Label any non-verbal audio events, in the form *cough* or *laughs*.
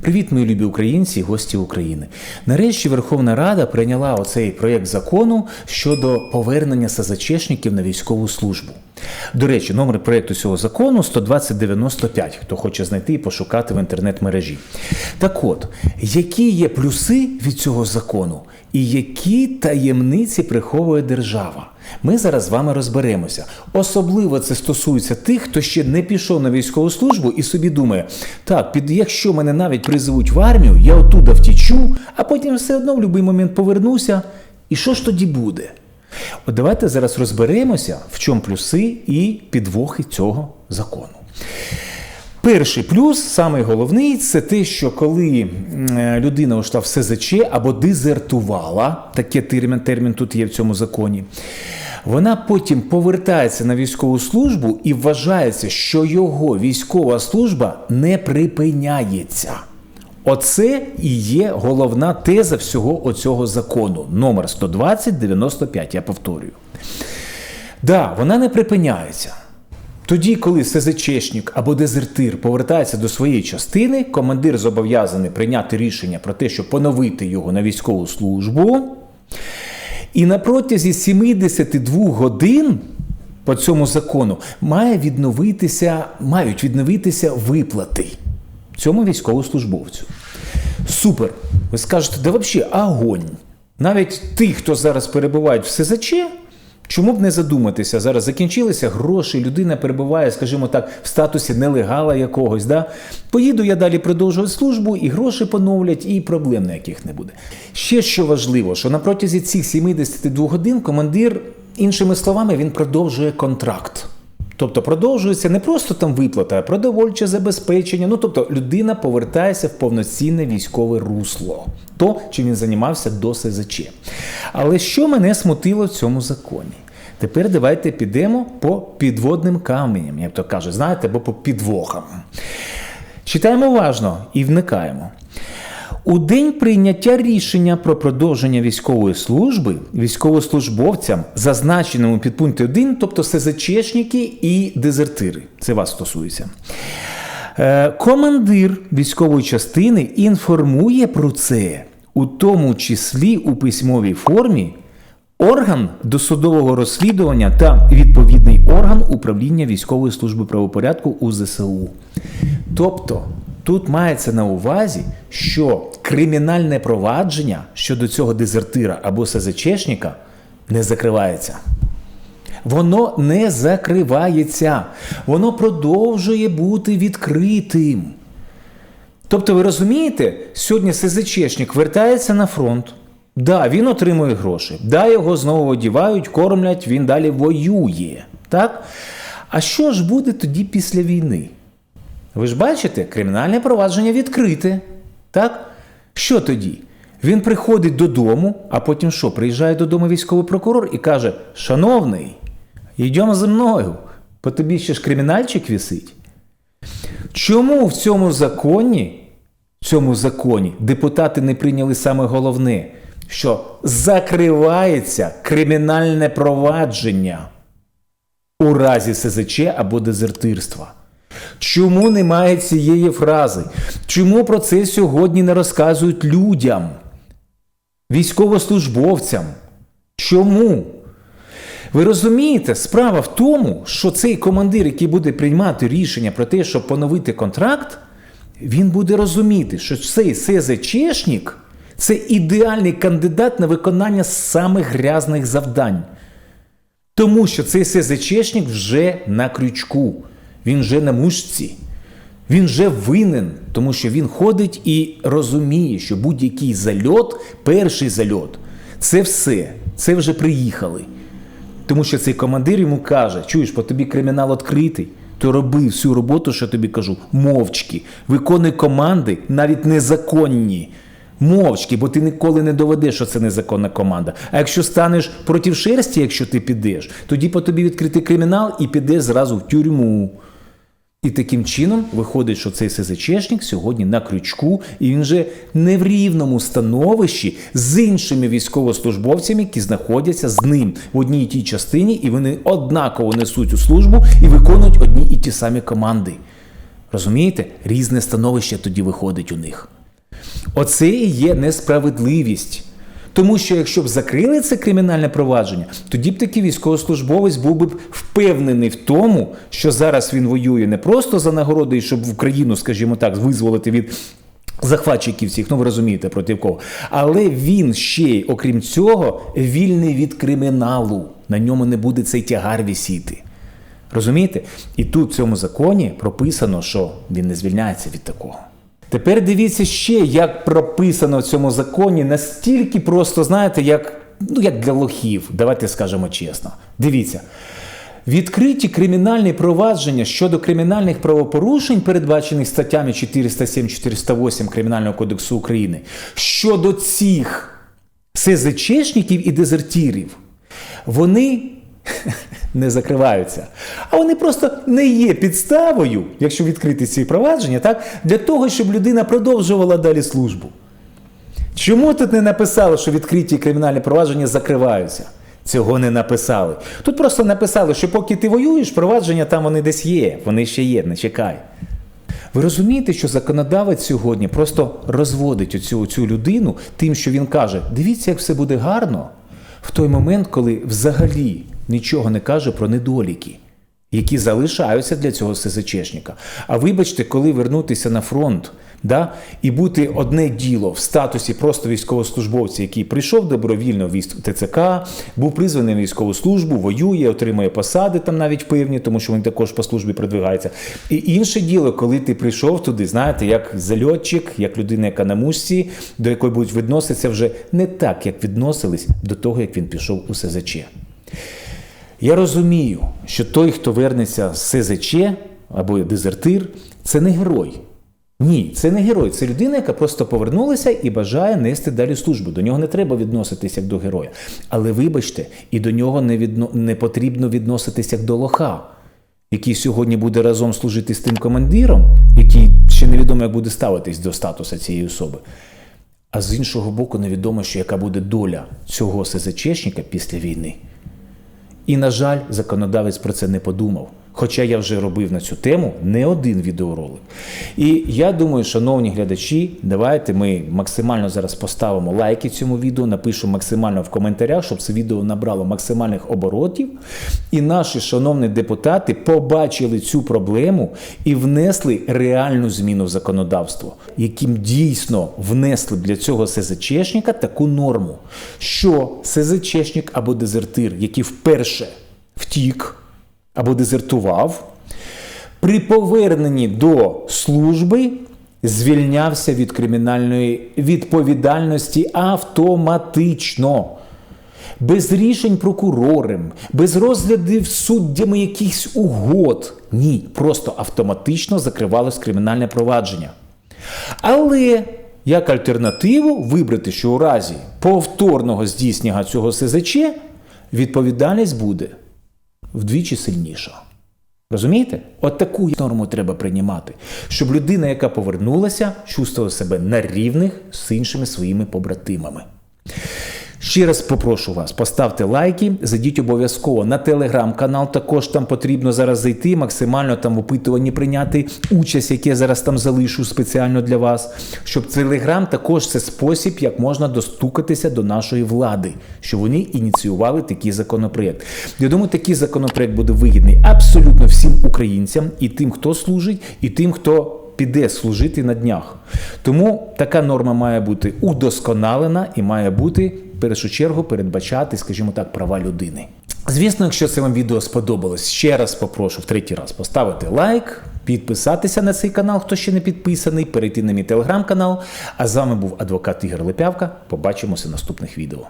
Привіт, мої любі українці і гості України. Нарешті Верховна Рада прийняла оцей проєкт закону щодо повернення СЗЧшників на військову службу. До речі, номер проєкту цього закону 12095, хто хоче знайти і пошукати в інтернет-мережі. Так от, які є плюси від цього закону і які таємниці приховує держава? Ми зараз з вами розберемося. Особливо це стосується тих, хто ще не пішов на військову службу і собі думає: так, під якщо мене навіть призовуть в армію, я оттуда втічу, а потім все одно в будь-який момент повернуся. І що ж тоді буде? От давайте зараз розберемося, в чому плюси і підвохи цього закону. Перший плюс, самий головний, це те, що коли е, людина ушла в СЗЧ або дезертувала, такий термін, термін тут є в цьому законі, вона потім повертається на військову службу і вважається, що його військова служба не припиняється. Оце і є головна теза всього оцього закону. Номер 12095, я повторюю. Да, вона не припиняється. Тоді, коли СЗЧшник або дезертир повертається до своєї частини, командир зобов'язаний прийняти рішення про те, щоб поновити його на військову службу. І на протязі 72 годин по цьому закону має відновитися, мають відновитися виплати цьому військовослужбовцю. Супер! Ви скажете, да взагалі огонь. Навіть ті, хто зараз перебувають в СЗЧ, чому б не задуматися? Зараз закінчилися гроші, людина перебуває, скажімо так, в статусі нелегала якогось. Да? Поїду я далі продовжувати службу, і гроші поновлять, і проблем ніяких не буде. Ще що важливо, що на протязі цих 72 годин командир, іншими словами, він продовжує контракт. Тобто продовжується не просто там виплата, а продовольче забезпечення. Ну тобто людина повертається в повноцінне військове русло, то чим він займався до СЗЧ. Але що мене смутило в цьому законі? Тепер давайте підемо по підводним каменям, як то кажуть, знаєте, або по підвохам. Читаємо уважно і вникаємо. У день прийняття рішення про продовження військової служби військовослужбовцям, зазначеному у підпункті 1, тобто СЗЧшники і дезертири, це вас стосується. Е, Командир військової частини інформує про це, у тому числі у письмовій формі, орган досудового розслідування та відповідний орган управління військової служби правопорядку у ЗСУ. Тобто тут мається на увазі, що кримінальне провадження щодо цього дезертира або СЗЧшника не закривається. Воно не закривається, воно продовжує бути відкритим. Тобто, ви розумієте, сьогодні СЗЧшник вертається на фронт. Да, він отримує гроші. Да, його знову одівають, кормлять, він далі воює. Так? А що ж буде тоді після війни? Ви ж бачите, кримінальне провадження відкрите. Так? Що тоді? Він приходить додому, а потім що? Приїжджає додому військовий прокурор і каже: Шановний, йдемо зі мною, по тобі ще ж кримінальчик вісить. Чому в цьому законі, в цьому законі депутати не прийняли саме головне, що закривається кримінальне провадження у разі СЗЧ або дезертирства? Чому немає цієї фрази? Чому про це сьогодні не розказують людям, військовослужбовцям? Чому? Ви розумієте, справа в тому, що цей командир, який буде приймати рішення про те, щоб поновити контракт, він буде розуміти, що цей СЗЧшник – це ідеальний кандидат на виконання самих грязних завдань. Тому що цей СЗЧшник вже на крючку, він вже на мушці, він вже винен, тому що він ходить і розуміє, що будь-який зальот, перший зальот це все, це вже приїхали. Тому що цей командир йому каже: чуєш, по тобі кримінал відкритий, то роби всю роботу, що тобі кажу, мовчки, виконуй команди, навіть незаконні. Мовчки, бо ти ніколи не доведеш, що це незаконна команда. А якщо станеш проти шерсті, якщо ти підеш, тоді по тобі відкритий кримінал і підеш зразу в тюрму. І таким чином виходить, що цей СЗЧшник сьогодні на крючку, і він вже не в рівному становищі з іншими військовослужбовцями, які знаходяться з ним в одній і тій частині, і вони однаково несуть у службу і виконують одні і ті самі команди. Розумієте? Різне становище тоді виходить у них. Оце і є несправедливість. Тому що якщо б закрили це кримінальне провадження, тоді б такий військовослужбовець був би впевнений в тому, що зараз він воює не просто за нагородою, щоб в Україну, скажімо так, визволити від захватчиків цих, ну ви розумієте, проти кого. Але він ще й, окрім цього, вільний від криміналу. На ньому не буде цей тягар вісіти. Розумієте? І тут в цьому законі прописано, що він не звільняється від такого. Тепер дивіться ще, як прописано в цьому законі, настільки просто, знаєте, як, ну, як для лохів. Давайте скажемо чесно. Дивіться. Відкриті кримінальні провадження щодо кримінальних правопорушень, передбачених статтями 407-408 Кримінального кодексу України, щодо цих СЗЧшників і дезертірів, вони *laughs* не закриваються. А вони просто не є підставою, якщо відкрити ці провадження, так, для того, щоб людина продовжувала далі службу. Чому тут не написали, що відкриті кримінальні провадження закриваються? Цього не написали. Тут просто написали, що поки ти воюєш, провадження там вони десь є, вони ще є, не чекай. Ви розумієте, що законодавець сьогодні просто розводить оцю, цю людину тим, що він каже: дивіться, як все буде гарно в той момент, коли взагалі нічого не каже про недоліки, які залишаються для цього СЗЧшника. А вибачте, коли вернутися на фронт да, і бути одне діло в статусі просто військовослужбовця, який прийшов добровільно в ТЦК, був призваний на військову службу, воює, отримує посади там навіть певні, тому що він також по службі продвигається. І інше діло, коли ти прийшов туди, знаєте, як зальотчик, як людина, яка на мушці, до якої будуть відноситися вже не так, як відносились до того, як він пішов у СЗЧ. Я розумію, що той, хто вернеться з СЗЧ або дезертир, це не герой. Ні, це не герой, це людина, яка просто повернулася і бажає нести далі службу. До нього не треба відноситися як до героя. Але вибачте, і до нього не, відно... не потрібно відноситися як до лоха, який сьогодні буде разом служити з тим командиром, який ще невідомо, як буде ставитись до статусу цієї особи. А з іншого боку, невідомо, що яка буде доля цього СЗЧшника після війни. І, на жаль, законодавець про це не подумав. Хоча я вже робив на цю тему не один відеоролик. І я думаю, шановні глядачі, давайте ми максимально зараз поставимо лайки цьому відео, напишемо максимально в коментарях, щоб це відео набрало максимальних оборотів. І наші шановні депутати побачили цю проблему і внесли реальну зміну в законодавство, яким дійсно внесли для цього СЗЧшника таку норму, що СЗЧшник або дезертир, який вперше втік або дезертував, при поверненні до служби звільнявся від кримінальної відповідальності автоматично. Без рішень прокурором, без розглядів суддями якихось угод. Ні, просто автоматично закривалось кримінальне провадження. Але як альтернативу вибрати, що у разі повторного здійснення цього СЗЧ відповідальність буде вдвічі сильніша. Розумієте? От таку норму треба приймати, щоб людина, яка повернулася, чувствувала себе на рівних з іншими своїми побратимами. Ще раз попрошу вас, поставте лайки, зайдіть обов'язково на телеграм-канал. Також там потрібно зараз зайти, максимально там в опитуванні прийняти участь, яке зараз там залишу спеціально для вас. Щоб телеграм також це спосіб, як можна достукатися до нашої влади, що вони ініціювали такий законопроект. Я думаю, такий законопроект буде вигідний абсолютно всім українцям, і тим, хто служить, і тим, хто. Піде служити на днях. Тому така норма має бути удосконалена і має бути першу чергу передбачати, скажімо так, права людини. Звісно, якщо це вам відео сподобалось, ще раз попрошу в третій раз поставити лайк, підписатися на цей канал, хто ще не підписаний, перейти на мій телеграм-канал. А з вами був адвокат Ігор Лепявка. Побачимося в наступних відео.